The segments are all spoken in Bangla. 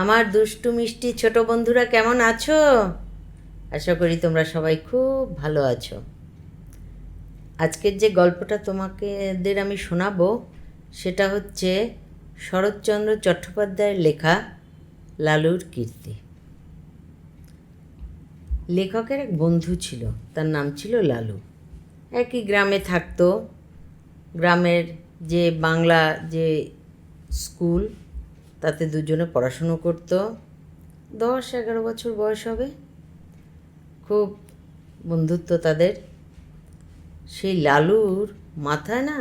আমার দুষ্টু মিষ্টি ছোট বন্ধুরা কেমন আছো? আশা করি তোমরা সবাই খুব ভালো আছো। আজকের যে গল্পটা তোমাকেদের আমি শোনাবো, সেটা হচ্ছে শরৎচন্দ্র চট্টোপাধ্যায়ের লেখা লালুর কীর্তি। লেখকের এক বন্ধু ছিল, তার নাম ছিল লালু। একই গ্রামে থাকতো। গ্রামের যে বাংলা যে স্কুল তাতে দুজনে পড়াশুনো করতো। দশ, এগারো বছর বয়স হবে। খুব বন্ধুত্ব তাদের। সেই লালুর মাথায় না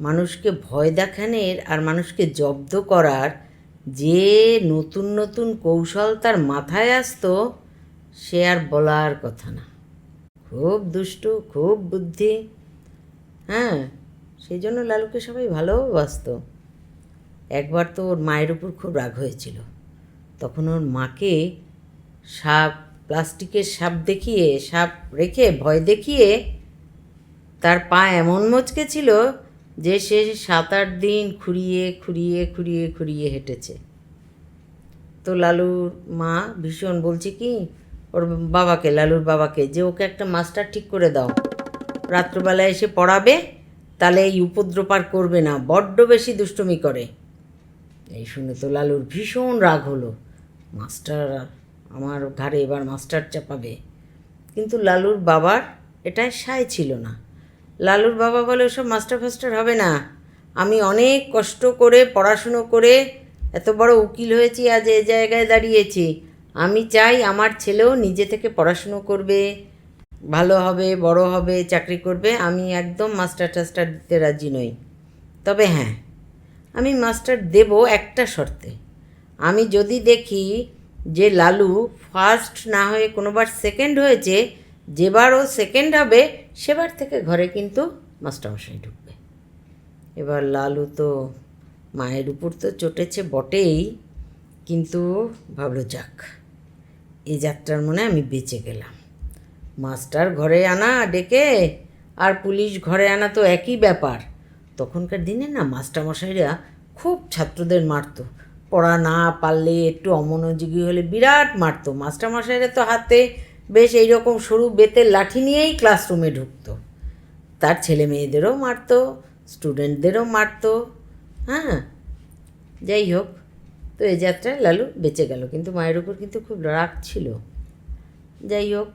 মানুষকে ভয় দেখানের আর মানুষকে জব্দ করার যে নতুন নতুন কৌশল তার মাথায় আসতো, সে আর বলার কথা না। খুব দুষ্টু, খুব বুদ্ধি। হ্যাঁ সেই জন্য লালুকে সবাই ভালোবাসত। একবার তো ওর মায়ের উপর খুব রাগ হয়েছিল। তখন ওর মাকে সাপ, প্লাস্টিকের সাপ দেখিয়ে, সাপ রেখে, ভয় দেখিয়ে তার পা এমন মচকে ছিল যে সে সাত আট দিন খুঁড়িয়ে খুঁড়িয়ে খুঁড়িয়ে খুঁড়িয়ে হেঁটেছে। তো লালুর মা ভীষণ বলছে কি, ওর বাবাকে, লালুর বাবাকে, যে ওকে একটা মাস্টার ঠিক করে দাও। রাত্রবেলায় এসে পড়াবে, তাহলে এই উপদ্রব আর করবে না, বড্ড বেশি দুষ্টুমি করে। এই শুনে তো লালুর ভীষণ রাগ হলো। মাস্টার আমার ঘাড়ে এবার মাস্টার চাপাবে। কিন্তু লালুর বাবার এটাই সায় ছিল না। লালুর বাবা বলে ওসব মাস্টার ফাস্টার হবে না। আমি অনেক কষ্ট করে, পড়াশুনো করে এত বড় উকিল হয়েছি, আজ এ জায়গায় দাঁড়িয়েছি। আমি চাই আমার ছেলেও নিজে থেকে পড়াশুনো করবে, ভালো হবে, বড় হবে, চাকরি করবে। আমি একদম মাস্টার টাস্টার দিতে রাজি নই। তবে হ্যাঁ আমি মাস্টার দেব একটা শর্তে। আমি যদি দেখি যে লালু ফার্স্ট না হয়ে কোনোবার সেকেন্ড হয়েছে যেবার ও সেকেন্ড হবে, সেবার থেকে ঘরে কিন্তু মাস্টারমশাই ঢুকবে। এবার লালু তো মায়ের উপর তো চটেছে বটেই, কিন্তু ভাবলো যাক এই যাত্রার মনে আমি বেঁচে গেলাম। মাস্টার ঘরে আনা, ডেকে, আর পুলিশ ঘরে আনা তো একই ব্যাপার। তখনকার দিনে না মাস্টারমশাইরা খুব ছাত্রদের মারতো। পড়া না পারলে একটু অমনোযোগী হলে বিরাট মারতো। মাস্টারমশাইরা তো হাতে বেশ এইরকম সরু বেতের লাঠি নিয়েই ক্লাসরুমে ঢুকতো। তার ছেলে মেয়েদেরও মারতো, স্টুডেন্টদেরও মারতো। হ্যাঁ যাই হোক, তো এই যাত্রায় লালু বেঁচে গেল। কিন্তু মায়ের উপর কিন্তু খুব রাগ ছিল। যাই হোক,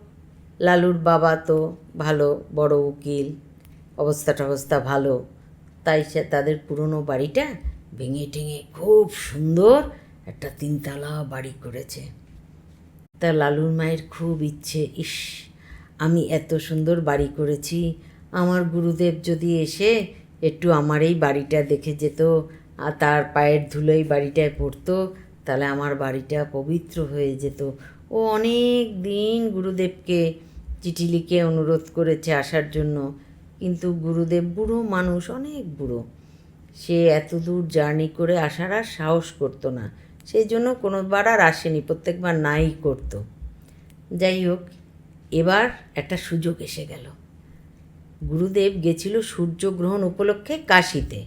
লালুর বাবা তো ভালো, বড় উকিল অবস্থা টবস্থা ভালো। তাই সে তাদের পুরনো বাড়িটা ভেঙে টেঙে খুব সুন্দর একটা তিনতলা বাড়ি করেছে। তা লালুর মায়ের খুব ইচ্ছে, ইস, আমি এত সুন্দর বাড়ি করেছি, আমার গুরুদেব যদি এসে একটু আমার এই বাড়িটা দেখে যেত, আর তার পায়ের ধুলোই বাড়িটায় পড়তো, তাহলে আমার বাড়িটা পবিত্র হয়ে যেত। ও অনেক দিন গুরুদেবকে চিঠি লিখে অনুরোধ করেছে আসার জন্য। কিন্তু গুরুদেব বুড়ো মানুষ অনেক বুড়ো। সে এত দূর জার্নি করে আসার আর সাহস করতো না। সেই জন্য কোনোবার আর আসেনি, প্রত্যেকবার নাই করতো। যাই হোক, এবার একটা সুযোগ এসে গেল। গুরুদেব গেছিল সূর্যগ্রহণ উপলক্ষে কাশিতে।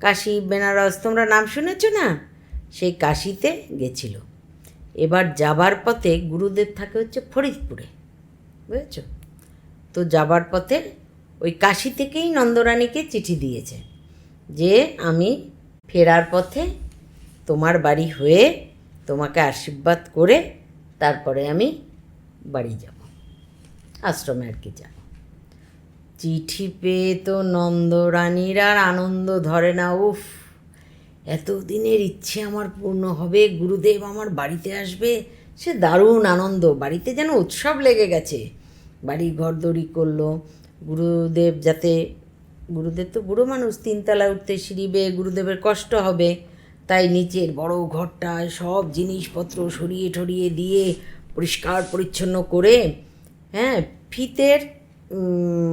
কাশি, বেনারস, তোমরা নাম শুনেছ না? সেই কাশিতে গেছিল। এবার যাবার পথে গুরুদেব থাকে হচ্ছে ফরিদপুরে, বুঝেছ? তো যাবার পথে ওই কাশি থেকেই নন্দরানীকে চিঠি দিয়েছে যে আমি ফেরার পথে তোমার বাড়ি হয়ে তোমাকে আশীর্বাদ করে তারপরে আমি বাড়ি যাব। আশ্রমে আর কি যাব। চিঠি পেয়ে তো নন্দরানীর আর আনন্দ ধরে না, উফ! এতদিনের ইচ্ছে আমার পূর্ণ হবে, গুরুদেব আমার বাড়িতে আসবে, সে দারুণ আনন্দ, বাড়িতে যেন উৎসব লেগে গেছে। বাড়ি ঘর ঘরদড়ি করল গুরুদেব যাতে, গুরুদেব তো বুড়ো মানুষ, তিনতলা উঠতে সিঁড়ি বেয়ে গুরুদেবের কষ্ট হবে। তাই নিচের বড় ঘরটায় সব জিনিসপত্র সরিয়ে ঠরিয়ে দিয়ে পরিষ্কার পরিচ্ছন্ন করে হ্যাঁ ফিতের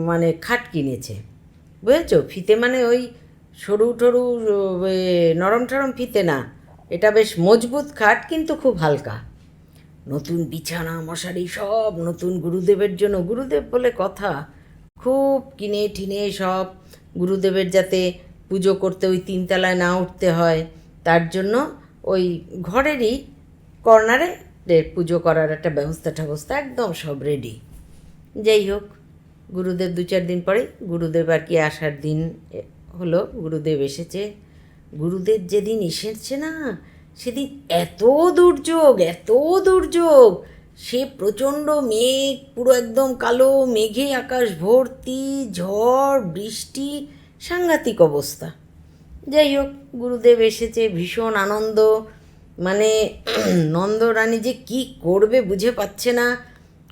মানে খাট কিনেছে। বুঝেছ? ফিতে মানে ওই সরু টরু নরম টরম ফিতে না। এটা বেশ মজবুত খাট, কিন্তু খুব হালকা। নতুন বিছানা মশারি সব নতুন গুরুদেবের জন্য। গুরুদেব বলে কথা খুব কিনে ঠিনে সব গুরুদেবের যাতে পুজো করতে ওই তিনতলায় না উঠতে হয়, তার জন্য ওই ঘরেরই কর্নারে পুজো করার একটা ব্যবস্থা ট্যবস্থা একদম সব রেডি যাই হোক, গুরুদেব দু চার দিন পরে গুরুদেব আর কি আসার দিন হলো, গুরুদেব এসেছে। গুরুদেব যেদিন এসেছে না, সেদিন এত দুর্যোগ এত দুর্যোগ সে প্রচণ্ড মেঘ, পুরো একদম কালো, মেঘে আকাশ ভর্তি, ঝড়, বৃষ্টি, সাংঘাতিক অবস্থা। যাই হোক, গুরুদেব এসেছে, ভীষণ আনন্দ। মানে নন্দরানী যে কি করবে বুঝে পাচ্ছে না।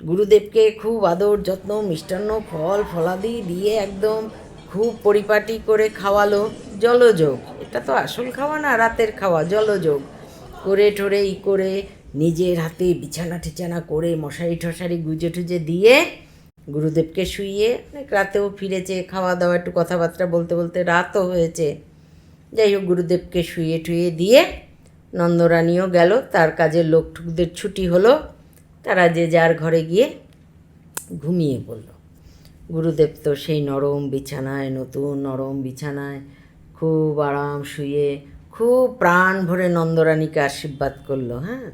গুরুদেবকে খুব আদর যত্ন, মিষ্টান্ন ফল, ফলাদি দিয়ে একদম খুব পরিপাটি করে খাওয়ালো। জলযোগ, এটা তো আসল খাওয়া না, রাতের খাওয়া, জলযোগ। করে ঠোরে ই করে নিজের হাতে বিছানা টিছানা করে মশারি টশারি গুজে টুজে দিয়ে গুরুদেবকে শুইয়ে অনেক রাতেও ফিরেছে খাওয়া দাওয়া একটু কথাবার্তা বলতে বলতে রাতও হয়েছে। যাই হোক, গুরুদেবকে শুয়ে টুয়ে দিয়ে নন্দরানীও গেল, তার কাজের লোকটুকদের ছুটি হলো, তারা যে যার ঘরে গিয়ে ঘুমিয়ে পড়ল। গুরুদেব তো সেই নরম বিছানায়, নতুন নরম বিছানায় খুব আরাম শুয়ে খুব প্রাণ ভরে নন্দরানীকে আশীর্বাদ করল হ্যাঁ?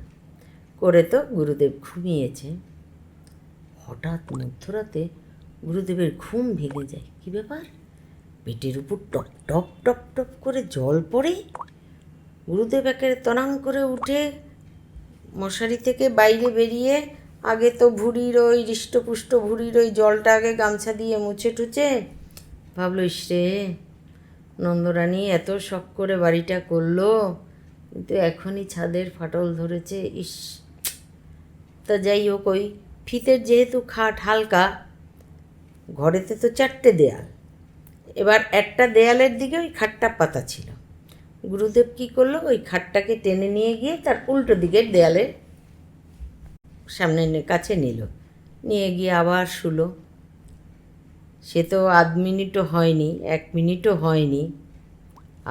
করে তো গুরুদেব ঘুমিয়েছে হঠাৎ মধ্যরাতে গুরুদেবের ঘুম ভেঙে যায়। কি ব্যাপার? পেটের উপর টপ টপ টপ টপ করে জল পড়ে? গুরুদেব একের তনাং করে উঠে মশারি থেকে বাইরে বেরিয়ে আগে তো ভুঁড়ির ওই হৃষ্টপুষ্ট ভুঁড়ির ওই জলটা আগে গামছা দিয়ে মুছে টুছে ভাবলো, ইস রে, নন্দরানী এত শখ করে বাড়িটা করল, কিন্তু এখনই ছাদের ফাটল ধরেছে, ইস। তা যাই হোক, ওই ফিতের যেহেতু খাট হালকা, ঘরেতে তো চারটে দেয়াল। এবার একটা দেয়ালের দিকে ওই খাটটা পাতা ছিল। গুরুদেব কী করল? ওই খাটটাকে টেনে নিয়ে গিয়ে তার উল্টো দিকের দেয়ালের সামনে কাছে নিল। নিয়ে গিয়ে আবার শুলো। সে তো আধ মিনিটও হয়নি, এক মিনিটও হয়নি।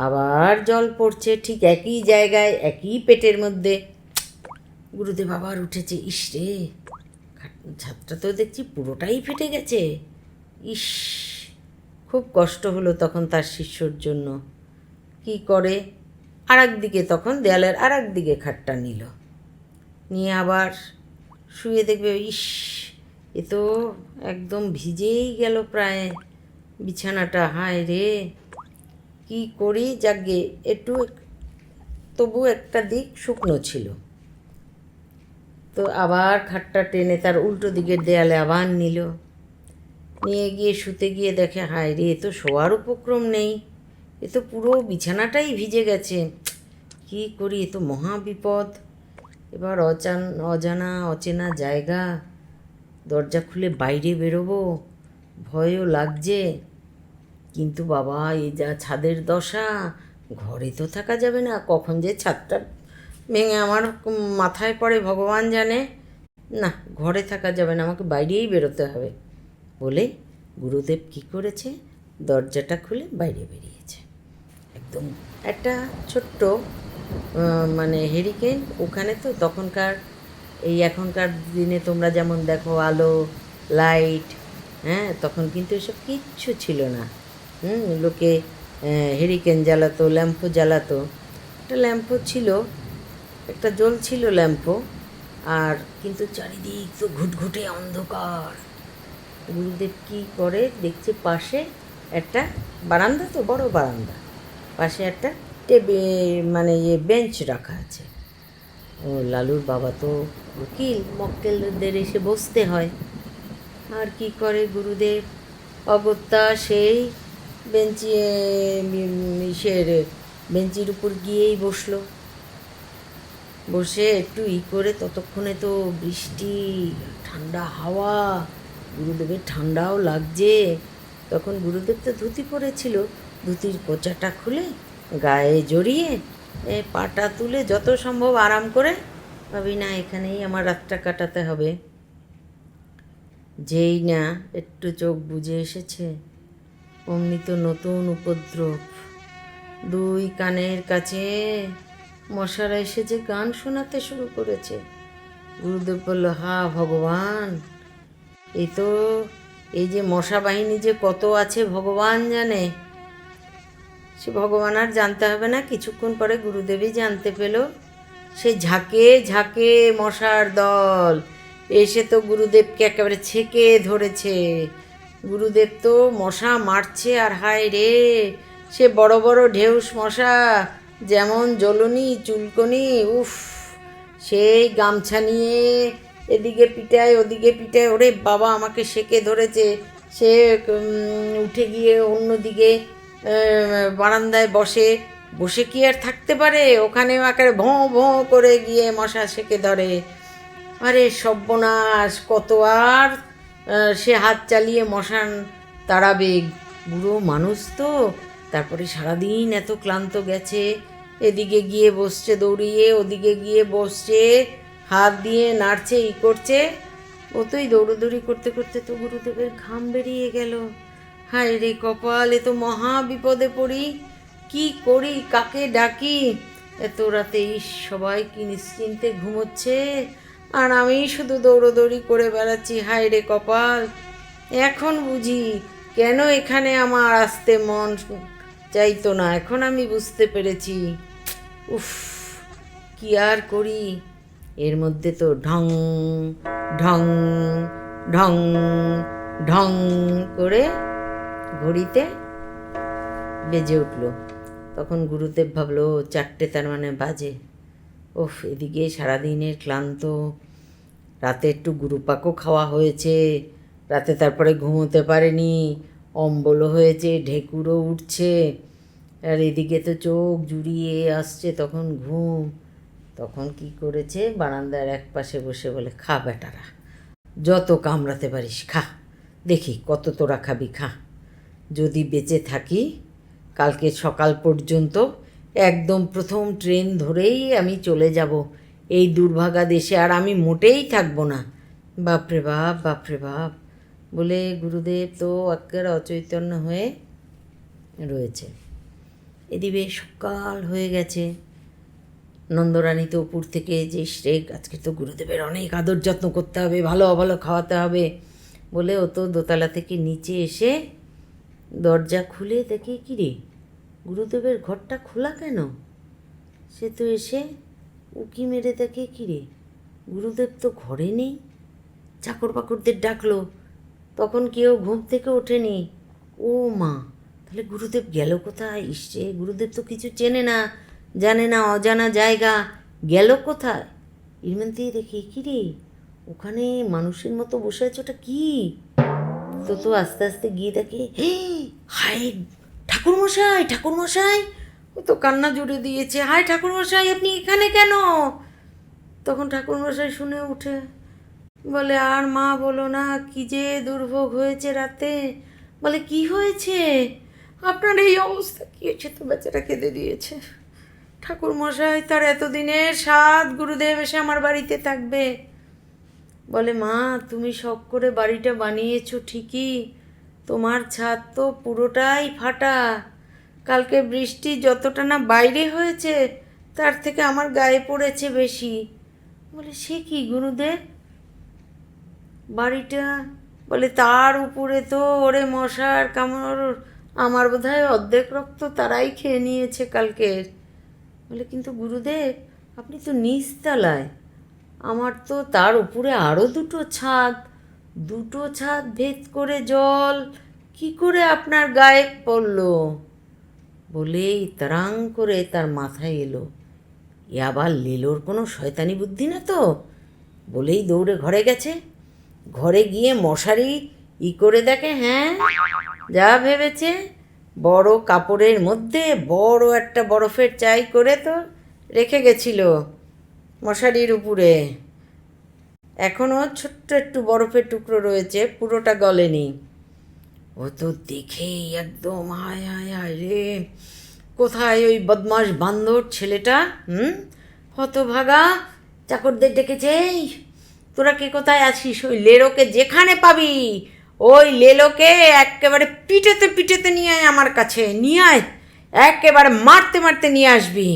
আবার জল পড়ছে ঠিক একই জায়গায়, একই পেটের মধ্যে। গুরুদেব আবার উঠেছে, ইস রে। ছাদটা তো দেখছি পুরোটাই ফেটে গেছে। ইস, খুব কষ্ট হলো তখন তার শিষ্যর জন্য। কি করে? আর দিকে তখন দেয়ালের আর দিকে খাটটা নিল। নিয়ে আবার শুয়ে দেখবে, ইস, এ তো একদম ভিজেই গেল প্রায়। বিছানাটা, হায় রে। কি করি? যাগে একটু তবু একটা দিক শুকনো ছিল। তো আবার খাটটা টেনে তার উল্টো দিকের দেয়ালে আবার নিল। নিয়ে গিয়ে শুতে গিয়ে দেখে, হায় রে, এ তো শোয়ার উপক্রম নেই। এ তো পুরো বিছানাটাই ভিজে গেছে। কি করি, এ তো মহা বিপদ। এবার অচান, অজানা, অচেনা জায়গা। দরজা খুলে বাইরে বেরোবো। ভয়ও লাগছে। কিন্তু বাবা এই যা ছাদের দশা, ঘরে তো থাকা যাবে না। কখন যে ছাদটা ভেঙে আমার মাথায় পড়ে ভগবান জানে, না, ঘরে থাকা যাবে না, আমাকে বাইরেই বেরোতে হবে। বলে গুরুদেব কি করেছে? দরজাটা খুলে বাইরে বেরিয়েছে। একদম একটা ছোট্ট মানে হেরিকেন ওখানে তো তখনকার, এই এখনকার দিনে তোমরা যেমন দেখো আলো লাইট হ্যাঁ তখন কিন্তু এসব কিচ্ছু ছিল না। হুম, লোকে হেরিকেন জ্বালাতো ল্যাম্পো জ্বালাতো। একটা ল্যাম্পো ছিল একটা জ্বলছিল ল্যাম্পো, আর কিন্তু চারিদিক তো ঘুটঘুটে অন্ধকার। গুরুদেব কী করে দেখছে? পাশে একটা বারান্দা তো, বড় বারান্দা। পাশে একটা টেবে মানে ইয়ে বেঞ্চ রাখা আছে। ও লালুর বাবা তো উকিল, মক্কেলদের এসে বসতে হয়। আর কি করে গুরুদেব? অগত্যা সেই বেঞ্চি ইসের বেঞ্চির উপর গিয়েই বসল। বসে একটু ই করে ততক্ষণে তো বৃষ্টি, ঠান্ডা হাওয়া, গুরুদেবের ঠান্ডাও লাগছে। তখন গুরুদেব তো ধুতি পরেছিল, ধুতির কোচাটা খুলে গায়ে জড়িয়ে পাটা তুলে যত সম্ভব আরাম করে, ভাবি, না, এখানেই আমার রাতটা কাটাতে হবে। যেই না, একটু চোখ বুঝে এসেছে, অমনি তো নতুন উপদ্রব। দুই কানের কাছে মশারা এসে যে গান শোনাতে শুরু করেছে। গুরুদেব বলল, হা, ভগবান! এই তো, এই যে মশা বাহিনী যে কত আছে, ভগবান জানে। সে ভগবান আর জানতে হবে না, কিছুক্ষণ পরে গুরুদেবই জানতে পেল, সে ঝাঁকে ঝাঁকে মশার দল। এসে তো গুরুদেবকে একেবারে ছেঁকে ধরেছে। গুরুদেব তো মশা মারছে আর হায় রে, সে বড় বড় ঢেউস মশা যেমন জ্বলনি চুলকনি, উফ, সেই গামছা নিয়ে এদিকে পিটায়, ওদিকে পিটায়। ওরে বাবা, আমাকে সেকে ধরেছে। সে উঠে গিয়ে অন্যদিকে বারান্দায় বসে। বসে কি আর থাকতে পারে? ওখানে আকারে ভোঁ ভোঁ করে গিয়ে মশা সেকে ধরে। আরে সর্বনাশ, কত আর সে হাত চালিয়ে মশান তাড়াবে বুড়ো মানুষ তো। তারপরে সারাদিন এত ক্লান্ত গেছে, এদিকে গিয়ে বসছে, দৌড়িয়ে ওদিকে গিয়ে বসছে, হাত দিয়ে নাড়ছে, ই করছে। ও তোই দৌড়োদৌড়ি করতে করতে তো গুরুদেবের ঘাম বেরিয়ে গেল। হায় রে কপাল, এ তো মহা বিপদে পড়ি। কি করি, কাকে ডাকি? এত রাতে সবাই কি নিশ্চিন্তে ঘুমোচ্ছে? আর আমি শুধু দৌড়োদৌড়ি করে বেড়াচ্ছি, হায় রে কপাল। এখন বুঝি কেন এখানে আমার আসতে মন চাইতো না, এখন আমি বুঝতে পেরেছি। উফ, কি আর করি? এর মধ্যে তো ঢং ঢং ঢং ঢং করে ঘড়িতে বেজে উঠল। তখন গুরুদেব ভাবলো চারটে তার মানে বাজে। ওফ এদিকে সারাদিনের ক্লান্ত। রাতে একটু গুরুপাকও খাওয়া হয়েছে। রাতে তারপরে ঘুমোতে পারেনি। অম্বলও হয়েছে, ঢেকুরও উঠছে। আর এদিকে তো চোখ জুড়িয়ে আসছে তখন ঘুম। তখন কি করেছে? বারান্দার এক পাশে বসে বলে, খা বেটারা, যত কামড়াতে পারিস খা। দেখি কত তোরা খাবি, খা। যদি বেঁচে থাকি, কালকে সকাল পর্যন্ত একদম প্রথম ট্রেন ধরেই আমি চলে যাব। এই দুর্ভাগা দেশে আর আমি মোটেই থাকব না। বাপরে বাপ বাপরে বাপ। বলে গুরুদেব তো একেবারে অচৈতন্য হয়ে রয়েছে। এদিকে সকাল হয়ে গেছে। নন্দরানী তো উপর থেকে যে শ্রে আজকে তো গুরুদেবের অনেক আদর যত্ন করতে হবে, ভালো ভালো খাওয়াতে হবে বলে ও তো দোতলা থেকে নিচে এসে দরজা খুলে দেখে, কী রে, গুরুদেবের ঘরটা খোলা কেন? সে তো এসে উকি মেরে দেখে, কী রে, গুরুদেব তো ঘরে নেই চাকর বাকরদের ডাকলো। তখন কেউ ঘুম থেকে ওঠেনি। ও মা তাহলে গুরুদেব গেল কোথায়? ইসছে গুরুদেব তো কিছু চেনে না জানে না অজানা জায়গা। গেল কোথায়? মধ্যেই দেখি কী রে? ওখানে মানুষের মতো বসে আছে ওটা কী? তো তো আস্তে আস্তে গিয়ে দেখে "হে, হায় ঠাকুরমশাই ঠাকুরমশাই! ও তো কান্না জুড়ে দিয়েছে হায় ঠাকুরমশাই আপনি এখানে কেন? তখন ঠাকুরমশাই শুনে উঠে বলে, আর মা বলো না, কি যে দুর্ভোগ হয়েছে রাতে? বলে, কি হয়েছে? আপনার এই অবস্থা কি হয়েছে? তো বেচারা কেঁদে দিয়েছে। ঠাকুর মশাই তার এতদিনের সাত গুরুদেব এসে আমার বাড়িতে থাকবে। বলে, মা, তুমি শখ করে বাড়িটা বানিয়েছো ঠিকই। তোমার ছাদ তো পুরোটাই ফাটা। কালকে বৃষ্টি যতটা না বাইরে হয়েছে, তার থেকে আমার গায়ে পড়েছে বেশি। বলে, সে কি গুরুদেব? বাড়িটা বলে, তার উপরে তো ওরে মশার কামড়, আমার বোধহয় অর্ধেক রক্ত তারাই খেয়ে নিয়েছে কালকের বলে, কিন্তু গুরুদেব, আপনি তো নিচতলায়। আমার তো তার উপরে আরও দুটো ছাদ দুটো ছাদ ভেদ করে জল। কি করে আপনার গায়ে পড়ল? বলেই তারাং করে তার মাথায় এলো। এ আবার লেলোর কোনো শয়তানি বুদ্ধি না তো? বলেই দৌড়ে ঘরে গেছে। ঘরে গিয়ে মশারি ই করে দেখে হ্যাঁ? যা ভেবেছে? বড় কাপড়ের মধ্যে বড় একটা বরফের চাই করে তো রেখে গেছিল মশারির উপরে। এখনও ছোট্ট একটু বরফের টুকরো রয়েছে পুরোটা গলেনি। ও তো দেখেই একদম হায় হায় হায় রে। কোথায় ওই বদমাস বান্দর ছেলেটা হুম? হতভাগা চাকরদের ডেকেছে "এই, তোরা কে কোথায় আছিস? ওই লেলোকে যেখানে পাবি, ওই লেলোকে একেবারে পিঠেতে পিঠেতে নিয়ে আয় আমার কাছে, নিয়ে আয়, একেবারে মারতে মারতে নিয়ে আসবি।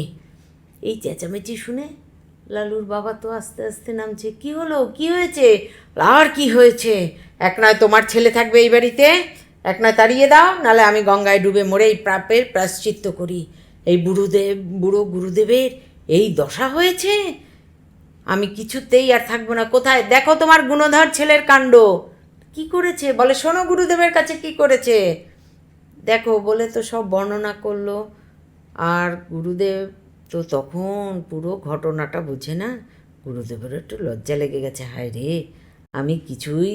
এই চেঁচামেচি শুনে লালুর বাবা তো আস্তে আস্তে নামছে, কি হলো? কি হয়েছে? আর কি হয়েছে? এক নয় তোমার ছেলে থাকবে এই বাড়িতে, এক না তাড়িয়ে দাও, নাহলে আমি গঙ্গায় ডুবে মরে এই প্রাপের প্রাশ্চিত্য করি। এই বুড়োদেব বুড়ো গুরুদেবের এই দশা হয়েছে? আমি কিছুতেই আর থাকব না। কোথায়? দেখো তোমার গুণধর ছেলের কাণ্ড। কি করেছে? বলে, শোনো, গুরুদেবের কাছে কি করেছে? দেখো, বলে তো সব বর্ণনা করল। আর গুরুদেব তো তখন পুরো ঘটনাটা বুঝে না। গুরুদেবের একটু লজ্জা লেগে গেছে। হায় রে, আমি কিছুই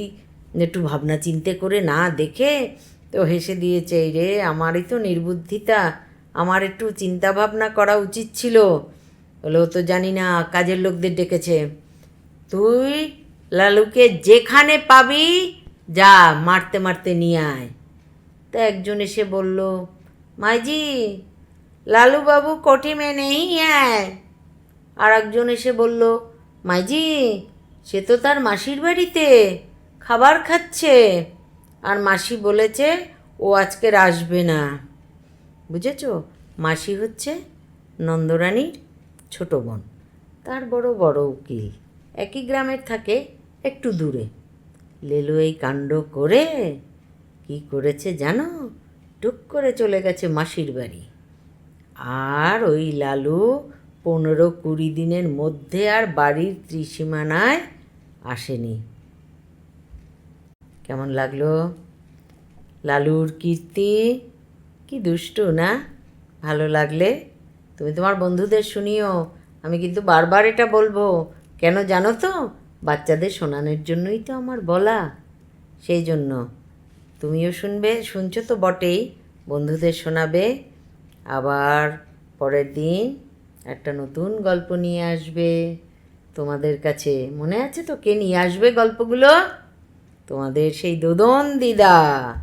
একটু ভাবনা চিন্তে করে না দেখে তো হেসে দিয়েছে, এই রে, আমারই তো নির্বুদ্ধিতা। আমার একটু চিন্তা ভাবনা করা উচিত ছিল। বলে, ও তো জানি না, কাজের লোকদের ডেকেছে। তুই লালুকে যেখানে পাবি, যা, মারতে মারতে নিয়ে আয়। তা একজন এসে বলল, মাইজি লালু বাবু কোটি মে নেই হ্যায় আর একজন এসে বলল, মাইজি, সে তো তার মাসির বাড়িতে খাবার খাচ্ছে। আর মাসি বলেছে, ও আজকের আসবে না। বুঝেছ? মাসি হচ্ছে নন্দরানীর ছোট বোন। তার বড় বড় উকিল। একই গ্রামের থাকে একটু দূরে। লেলু এই কাণ্ড করে কি করেছে জানো? টুক করে চলে গেছে মাসির বাড়ি। আর ওই লালু পনেরো কুড়ি দিনের মধ্যে আর বাড়ির ত্রিসীমানায় আসেনি। কেমন লাগল? লালুর কীর্তি? কি দুষ্টু না? ভালো লাগলে তুমি তোমার বন্ধুদের শুনিও। আমি কিন্তু বারবার এটা বলব। কেন জানো তো? বাচ্চাদের শোনানোর জন্যই তো আমার বলা। সেই জন্য। তুমিও শুনবে, শুনছো তো বটেই। বন্ধুদের শোনাবে। আবার পরের দিন একটা নতুন গল্প নিয়ে আসবে তোমাদের কাছে। মনে আছে তো? কে নিয়ে আসবে গল্পগুলো? তোমাদের সেই দোদন দিদা।